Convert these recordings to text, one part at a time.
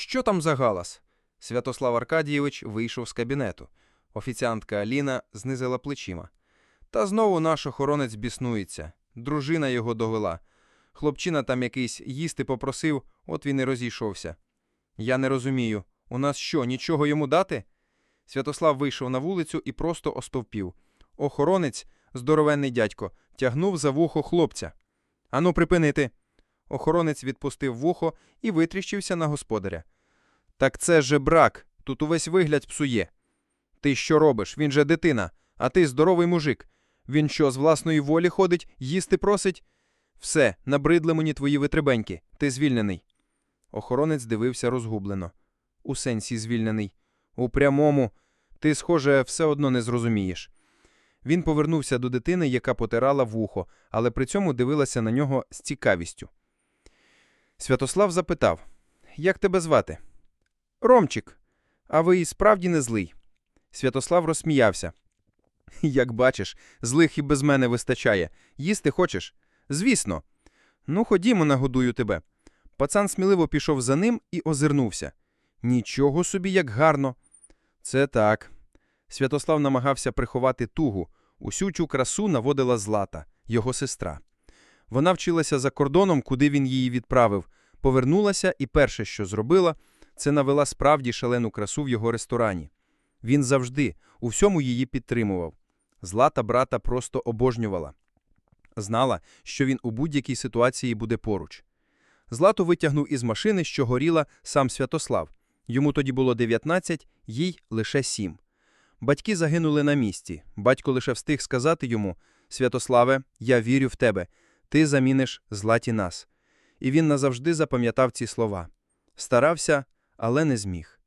Що там за галас? Святослав Аркадійович вийшов з кабінету. Офіціантка Аліна знизила плечима. Та знову наш охоронець біснується. Дружина його довела. Хлопчина там якийсь їсти попросив, от він і розійшовся. Я не розумію, у нас що, нічого йому дати? Святослав вийшов на вулицю і просто остовпів. Охоронець, здоровенний дядько, тягнув за вухо хлопця. Ану, припинити. Охоронець відпустив вухо і витріщився на господаря. Так це же брак, тут увесь вигляд псує. Ти що робиш? Він же дитина, а ти здоровий мужик. Він що, з власної волі ходить, їсти просить? Все, набридли мені твої витребеньки, ти звільнений. Охоронець дивився розгублено. У сенсі звільнений. У прямому. Ти, схоже, все одно не зрозумієш. Він повернувся до дитини, яка потирала вухо, але при цьому дивилася на нього з цікавістю. Святослав запитав: Як тебе звати? Ромчик. А ви і справді не злий. Святослав розсміявся. Як бачиш, злих і без мене вистачає. Їсти хочеш? Звісно. Ну, ходімо, нагодую тебе. Пацан сміливо пішов за ним і озирнувся. Нічого собі, як гарно. Це так. Святослав намагався приховати тугу. Усю цю красу наводила Злата, його сестра. Вона вчилася за кордоном, куди він її відправив, повернулася і перше, що зробила, це навела справді шалену красу в його ресторані. Він завжди у всьому її підтримував. Злата брата просто обожнювала. Знала, що він у будь-якій ситуації буде поруч. Злату витягнув із машини, що горіла сам Святослав. Йому тоді було 19, їй лише 7. Батьки загинули на місці. Батько лише встиг сказати йому: Святославе, я вірю в тебе, ти заміниш златі нас. І він назавжди запам'ятав ці слова. Старався, але не зміг.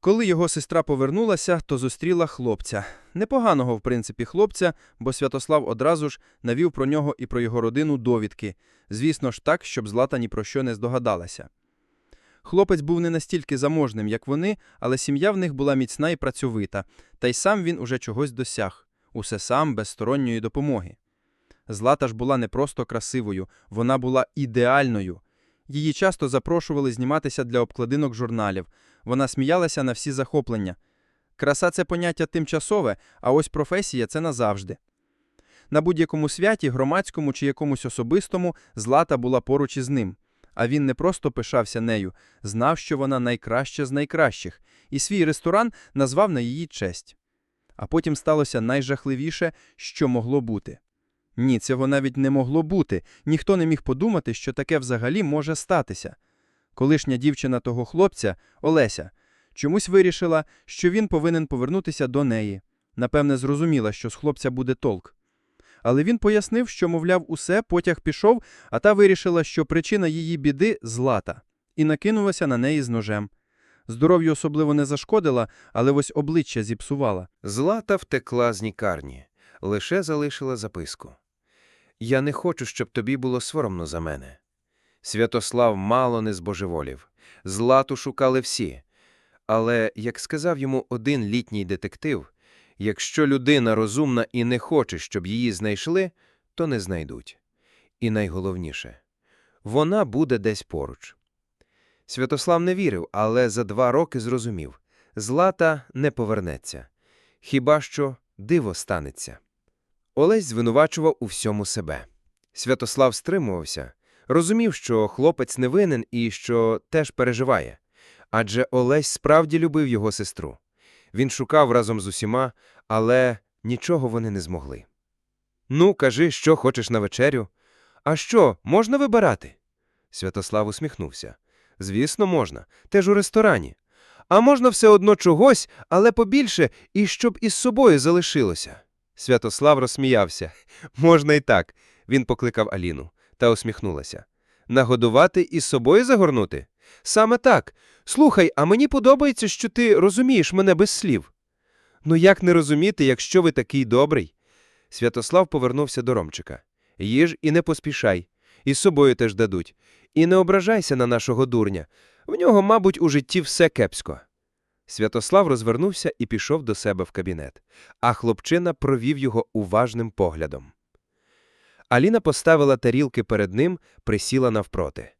Коли його сестра повернулася, то зустріла хлопця. Непоганого, в принципі, хлопця, бо Святослав одразу ж навів про нього і про його родину довідки. Звісно ж так, щоб Злата ні про що не здогадалася. Хлопець був не настільки заможним, як вони, але сім'я в них була міцна і працьовита, та й сам він уже чогось досяг. Усе сам, без сторонньої допомоги. Злата ж була не просто красивою, вона була ідеальною. Її часто запрошували зніматися для обкладинок журналів. Вона сміялася на всі захоплення. Краса це поняття тимчасове, а ось професія це назавжди. На будь-якому святі, громадському чи якомусь особистому, Злата була поруч із ним. А він не просто пишався нею, знав, що вона найкраща з найкращих, і свій ресторан назвав на її честь. А потім сталося найжахливіше, що могло бути. Ні, цього навіть не могло бути. Ніхто не міг подумати, що таке взагалі може статися. Колишня дівчина того хлопця, Олеся, чомусь вирішила, що він повинен повернутися до неї. Напевне, зрозуміла, що з хлопця буде толк. Але він пояснив, що, мовляв, усе, потяг пішов, а та вирішила, що причина її біди злата, і накинулася на неї з ножем. Здоров'ю особливо не зашкодила, але ось обличчя зіпсувала. Злата втекла з нікарні, лише залишила записку. Я не хочу, щоб тобі було соромно за мене. Святослав мало не збожеволів. Злату шукали всі. Але, як сказав йому один літній детектив, якщо людина розумна і не хоче, щоб її знайшли, то не знайдуть. І найголовніше вона буде десь поруч. Святослав не вірив, але за два роки зрозумів Злата не повернеться. Хіба що диво станеться. Олесь звинувачував у всьому себе. Святослав стримувався, розумів, що хлопець не винен і що теж переживає. Адже Олесь справді любив його сестру. Він шукав разом з усіма, але нічого вони не змогли. Ну, кажи, що хочеш на вечерю. А що, можна вибирати? Святослав усміхнувся. Звісно, можна, теж у ресторані. А можна все одно чогось, але побільше, і щоб із собою залишилося. Святослав розсміявся. Можна і так. Він покликав Аліну та усміхнулася. Нагодувати і з собою загорнути? Саме так. Слухай, а мені подобається, що ти розумієш мене без слів. Ну як не розуміти, якщо ви такий добрий? Святослав повернувся до Ромчика. Їж і не поспішай. І з собою теж дадуть. І не ображайся на нашого дурня. В нього, мабуть, у житті все кепсько. Святослав розвернувся і пішов до себе в кабінет, а хлопчина провів його уважним поглядом. Аліна поставила тарілки перед ним, присіла навпроти.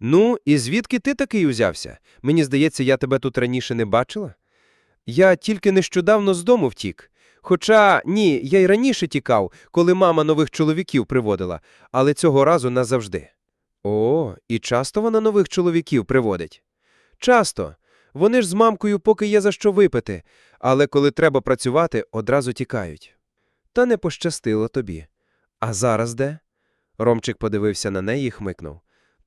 Ну, і звідки ти такий узявся? Мені здається, я тебе тут раніше не бачила. Я тільки нещодавно з дому втік. Хоча ні, я й раніше тікав, коли мама нових чоловіків приводила, але цього разу назавжди. О, і часто вона нових чоловіків приводить? Часто. Вони ж з мамкою поки є за що випити, але коли треба працювати, одразу тікають. Та не пощастило тобі. А зараз де? Ромчик подивився на неї і хмикнув.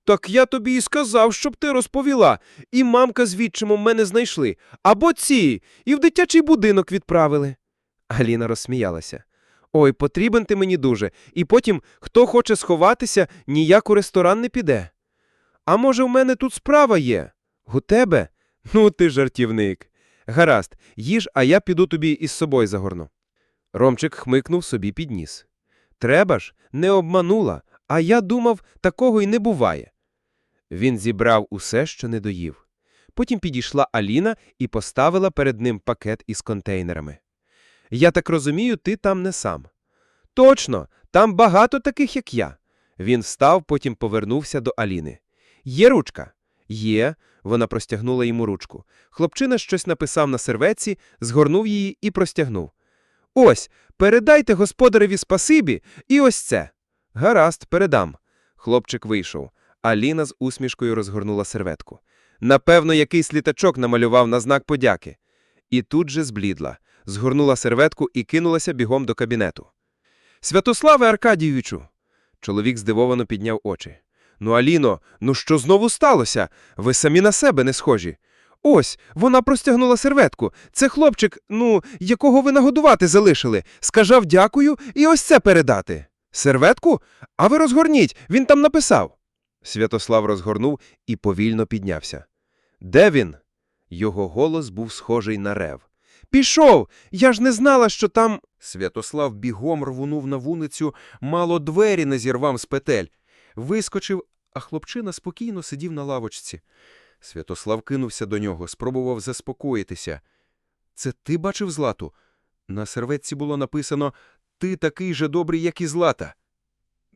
Так я тобі і сказав, щоб ти розповіла. І мамка з відчимом мене знайшли. Або ці, і в дитячий будинок відправили. Аліна розсміялася. Ой, потрібен ти мені дуже. І потім, хто хоче сховатися, ніяк у ресторан не піде. А може, в мене тут справа є? У тебе? Ну, ти жартівник. Гаразд, їж, а я піду тобі із собою загорну. Ромчик хмикнув собі під ніс. Треба ж, не обманула, а я думав, такого й не буває. Він зібрав усе, що не доїв. Потім підійшла Аліна і поставила перед ним пакет із контейнерами. Я так розумію, ти там не сам. Точно, там багато таких, як я. Він встав, потім повернувся до Аліни. Є ручка? Є. Вона простягнула йому ручку. Хлопчина щось написав на серветці, згорнув її і простягнув. Ось, передайте господареві спасибі, і ось це. Гаразд, передам. Хлопчик вийшов. Аліна з усмішкою розгорнула серветку. Напевно, якийсь літачок намалював на знак подяки. І тут же зблідла, згорнула серветку і кинулася бігом до кабінету. Святославе Аркадійовичу! Чоловік здивовано підняв очі. Ну, Аліно, ну що знову сталося? Ви самі на себе не схожі. Ось, вона простягнула серветку. Це хлопчик, ну, якого ви нагодувати залишили. Скажав дякую і ось це передати. Серветку? А ви розгорніть, він там написав. Святослав розгорнув і повільно піднявся. Де він? Його голос був схожий на рев. Пішов! Я ж не знала, що там. Святослав бігом рвунув на вуницю, мало двері не зірвав з петель. Вискочив, а хлопчина спокійно сидів на лавочці. Святослав кинувся до нього, спробував заспокоїтися. Це ти бачив Злату? На серветці було написано «Ти такий же добрий, як і Злата».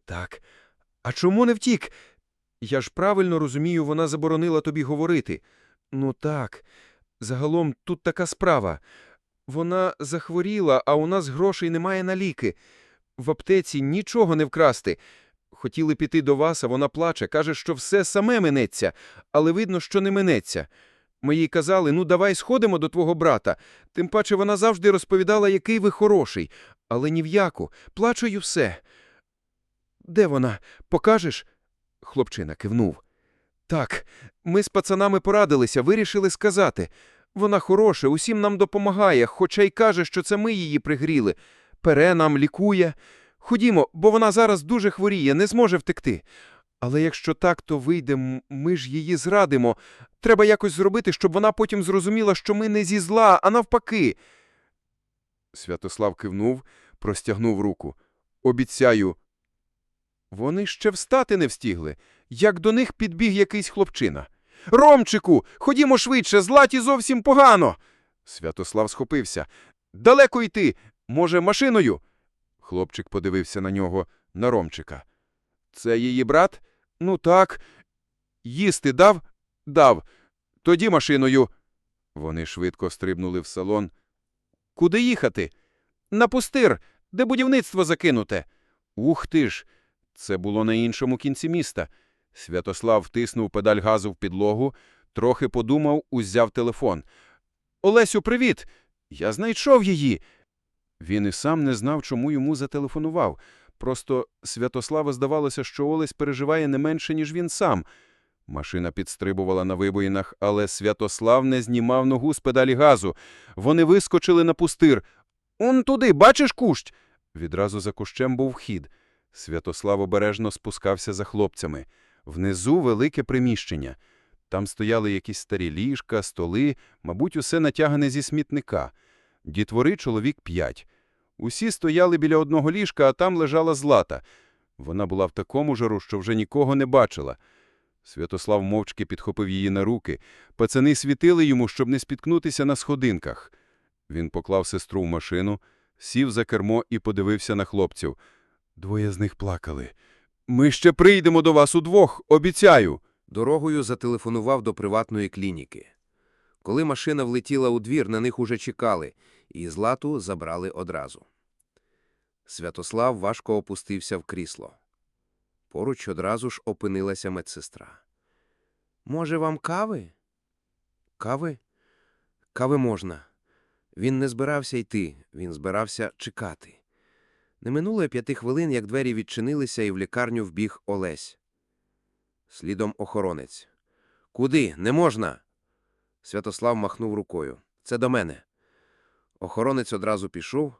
Так. А чому не втік? Я ж правильно розумію, вона заборонила тобі говорити. Ну так. Загалом тут така справа. Вона захворіла, а у нас грошей немає на ліки. В аптеці нічого не вкрасти. Хотіли піти до вас, а вона плаче, каже, що все саме минеться, але видно, що не минеться. Ми їй казали, ну давай сходимо до твого брата. Тим паче вона завжди розповідала, який ви хороший. Але ні в яку. Плачу й все. Де вона? Покажеш? Хлопчина кивнув. Так, ми з пацанами порадилися, вирішили сказати. Вона хороша, усім нам допомагає, хоча й каже, що це ми її пригріли. Пере нам, лікує. Ходімо, бо вона зараз дуже хворіє, не зможе втекти. Але якщо так, то вийде, ми ж її зрадимо. Треба якось зробити, щоб вона потім зрозуміла, що ми не зі зла, а навпаки. Святослав кивнув, простягнув руку. Обіцяю. Вони ще встати не встігли, як до них підбіг якийсь хлопчина. Ромчику, ходімо швидше, златі зовсім погано. Святослав схопився. Далеко йти. Може, машиною? Хлопчик подивився на нього, на Ромчика. Це її брат? Ну так. Їсти дав? Дав. Тоді машиною. Вони швидко стрибнули в салон. Куди їхати? На пустир, де будівництво закинуте. Ух ти ж! Це було на іншому кінці міста. Святослав втиснув педаль газу в підлогу, трохи подумав, узяв телефон. Олесю, привіт! Я знайшов її. Він і сам не знав, чому йому зателефонував. Просто Святослава здавалося, що Олесь переживає не менше, ніж він сам. Машина підстрибувала на вибоїнах, але Святослав не знімав ногу з педалі газу. Вони вискочили на пустир. Он туди, бачиш кущ? Відразу за кущем був вхід. Святослав обережно спускався за хлопцями. Внизу велике приміщення. Там стояли якісь старі ліжка, столи, мабуть, усе натягане зі смітника. Дітвори чоловік п'ять. Усі стояли біля одного ліжка, а там лежала злата. Вона була в такому жару, що вже нікого не бачила. Святослав мовчки підхопив її на руки. Пацани світили йому, щоб не спіткнутися на сходинках. Він поклав сестру в машину, сів за кермо і подивився на хлопців. Двоє з них плакали. Ми ще прийдемо до вас удвох, обіцяю. Дорогою зателефонував до приватної клініки. Коли машина влетіла у двір, на них уже чекали, і Злату забрали одразу. Святослав важко опустився в крісло. Поруч одразу ж опинилася медсестра. Може, вам кави? Кави? Кави можна. Він не збирався йти, він збирався чекати. Не минуло п'яти хвилин, як двері відчинилися, і в лікарню вбіг Олесь. Слідом охоронець. Куди? Не можна. Святослав махнув рукою. Це до мене. Охоронець одразу пішов,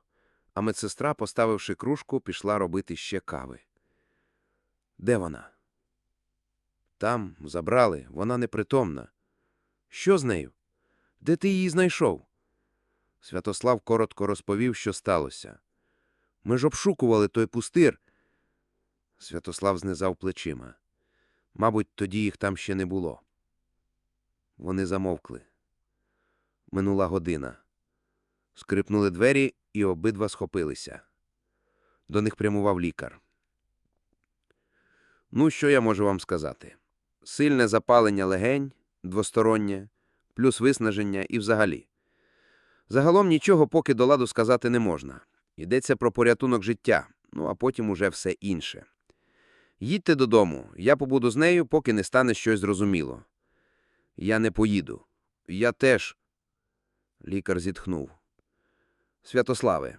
а медсестра, поставивши кружку, пішла робити ще кави. Де вона? Там, забрали, вона непритомна. Що з нею? Де ти її знайшов? Святослав коротко розповів, що сталося. Ми ж обшукували той пустир. Святослав знизав плечима. Мабуть, тоді їх там ще не було. Вони замовкли. Минула година. Скрипнули двері, і обидва схопилися. До них прямував лікар. Ну, що я можу вам сказати? Сильне запалення легень, двостороннє, плюс виснаження і взагалі. Загалом нічого поки до ладу сказати не можна. Йдеться про порятунок життя, ну а потім уже все інше. Їдьте додому, я побуду з нею, поки не стане щось зрозуміло. Я не поїду. Я теж. Лікар зітхнув. Святославе,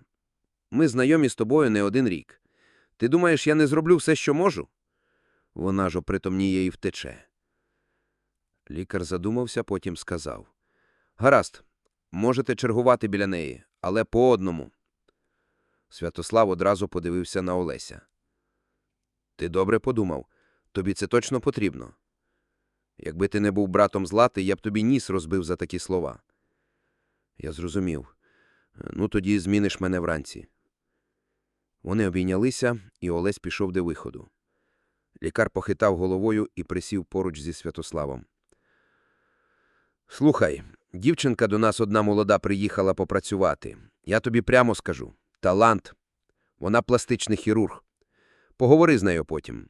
ми знайомі з тобою не один рік. Ти думаєш, я не зроблю все, що можу? Вона ж опритомніє і втече. Лікар задумався, потім сказав. Гаразд, можете чергувати біля неї, але по одному. Святослав одразу подивився на Олеся. Ти добре подумав. Тобі це точно потрібно. Якби ти не був братом Злати, я б тобі ніс розбив за такі слова. Я зрозумів. Ну, тоді зміниш мене вранці. Вони обійнялися, і Олесь пішов до виходу. Лікар похитав головою і присів поруч зі Святославом. Слухай, дівчинка до нас одна молода приїхала попрацювати. Я тобі прямо скажу. Талант. Вона пластичний хірург. Поговори з нею потім.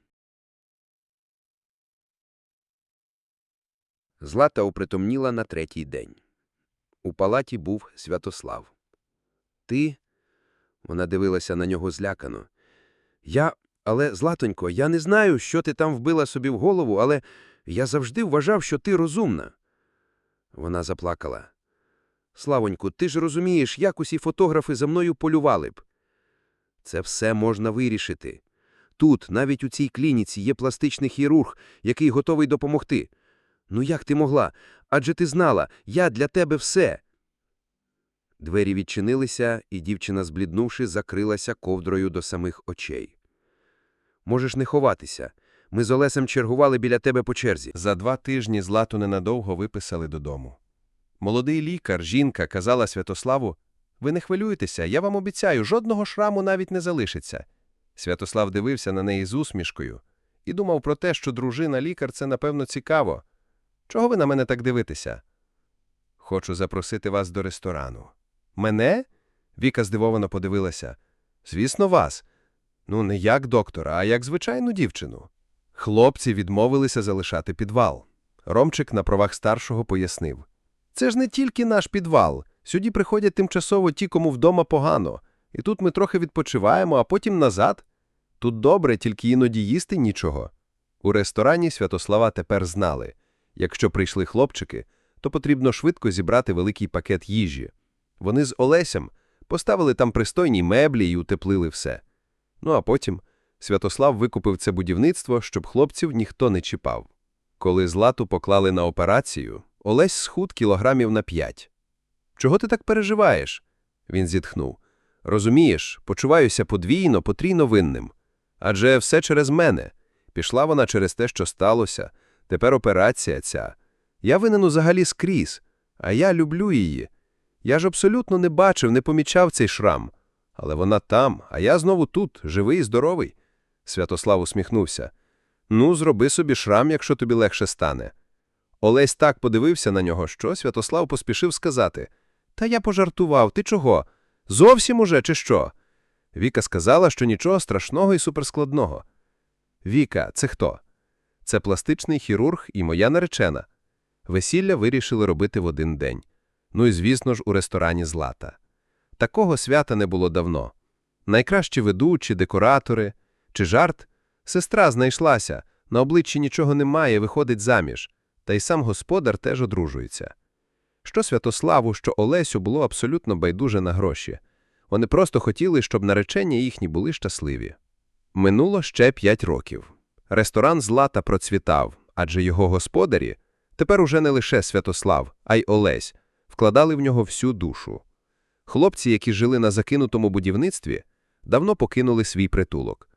Злата опритомніла на третій день. У палаті був Святослав. Ти? Вона дивилася на нього злякано. Я. Але, Златонько, я не знаю, що ти там вбила собі в голову, але я завжди вважав, що ти розумна. Вона заплакала. Славоньку, ти ж розумієш, як усі фотографи за мною полювали б. Це все можна вирішити. Тут, навіть у цій клініці, є пластичний хірург, який готовий допомогти. Ну як ти могла? Адже ти знала, я для тебе все. Двері відчинилися, і дівчина, збліднувши, закрилася ковдрою до самих очей. Можеш не ховатися. Ми з Олесем чергували біля тебе по черзі. За два тижні Злату ненадовго виписали додому. Молодий лікар, жінка, казала Святославу, «Ви не хвилюйтеся, я вам обіцяю, жодного шраму навіть не залишиться». Святослав дивився на неї з усмішкою і думав про те, що дружина-лікар – це, напевно, цікаво. «Чого ви на мене так дивитеся?» «Хочу запросити вас до ресторану». «Мене?» Віка здивовано подивилася. «Звісно, вас. Ну, не як доктора, а як звичайну дівчину». Хлопці відмовилися залишати підвал. Ромчик на правах старшого пояснив. Це ж не тільки наш підвал. Сюди приходять тимчасово ті, кому вдома погано. І тут ми трохи відпочиваємо, а потім назад. Тут добре, тільки іноді їсти нічого. У ресторані Святослава тепер знали. Якщо прийшли хлопчики, то потрібно швидко зібрати великий пакет їжі. Вони з Олесем поставили там пристойні меблі і утеплили все. Ну а потім Святослав викупив це будівництво, щоб хлопців ніхто не чіпав. Коли Злату поклали на операцію, Олесь схуд кілограмів на п'ять. «Чого ти так переживаєш?» Він зітхнув. «Розумієш, почуваюся подвійно, потрійно винним. Адже все через мене. Пішла вона через те, що сталося. Тепер операція ця. Я винен взагалі скрізь, а я люблю її. Я ж абсолютно не бачив, не помічав цей шрам. Але вона там, а я знову тут, живий і здоровий. Святослав усміхнувся. Ну, зроби собі шрам, якщо тобі легше стане. Олесь так подивився на нього, що Святослав поспішив сказати. Та я пожартував, ти чого? Зовсім уже, чи що? Віка сказала, що нічого страшного і суперскладного. Віка, це хто? Це пластичний хірург і моя наречена. Весілля вирішили робити в один день. Ну і, звісно ж, у ресторані «Злата». Такого свята не було давно. Найкращі ведучі, декоратори. Чи жарт? Сестра знайшлася, на обличчі нічого немає, виходить заміж. Та й сам господар теж одружується. Що Святославу, що Олесю було абсолютно байдуже на гроші. Вони просто хотіли, щоб наречення їхні були щасливі. Минуло ще п'ять років. Ресторан Злата процвітав, адже його господарі, тепер уже не лише Святослав, а й Олесь, вкладали в нього всю душу. Хлопці, які жили на закинутому будівництві, давно покинули свій притулок.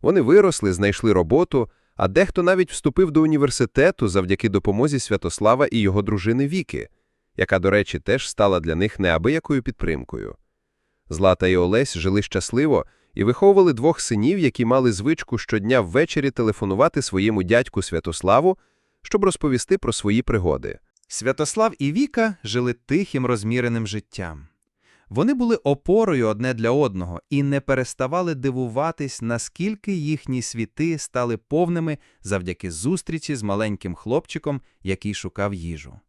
Вони виросли, знайшли роботу, а дехто навіть вступив до університету завдяки допомозі Святослава і його дружини Віки, яка, до речі, теж стала для них неабиякою підтримкою. Злата і Олесь жили щасливо і виховували двох синів, які мали звичку щодня ввечері телефонувати своєму дядьку Святославу, щоб розповісти про свої пригоди. Святослав і Віка жили тихим розміреним життям. Вони були опорою одне для одного і не переставали дивуватись, наскільки їхні світи стали повними завдяки зустрічі з маленьким хлопчиком, який шукав їжу.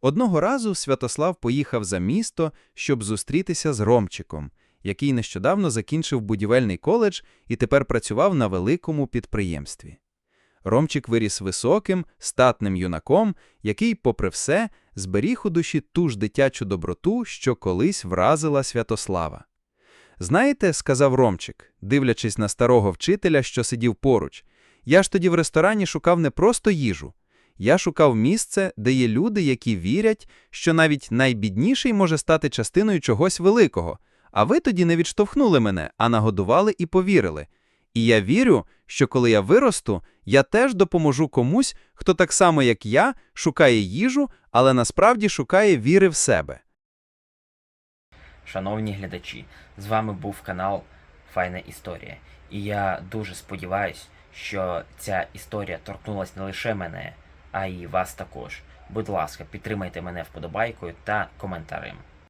Одного разу Святослав поїхав за місто, щоб зустрітися з Ромчиком, який нещодавно закінчив будівельний коледж і тепер працював на великому підприємстві. Ромчик виріс високим, статним юнаком, який, попри все, зберіг у душі ту ж дитячу доброту, що колись вразила Святослава. Знаєте, сказав Ромчик, дивлячись на старого вчителя, що сидів поруч, я ж тоді в ресторані шукав не просто їжу. Я шукав місце, де є люди, які вірять, що навіть найбідніший може стати частиною чогось великого. А ви тоді не відштовхнули мене, а нагодували і повірили. І я вірю, що коли я виросту, я теж допоможу комусь, хто так само, як я, шукає їжу, але насправді шукає віри в себе. Шановні глядачі, з вами був канал Файна Історія. І я дуже сподіваюсь, що ця історія торкнулась не лише мене, а й вас також. Будь ласка, підтримайте мене вподобайкою та коментарем.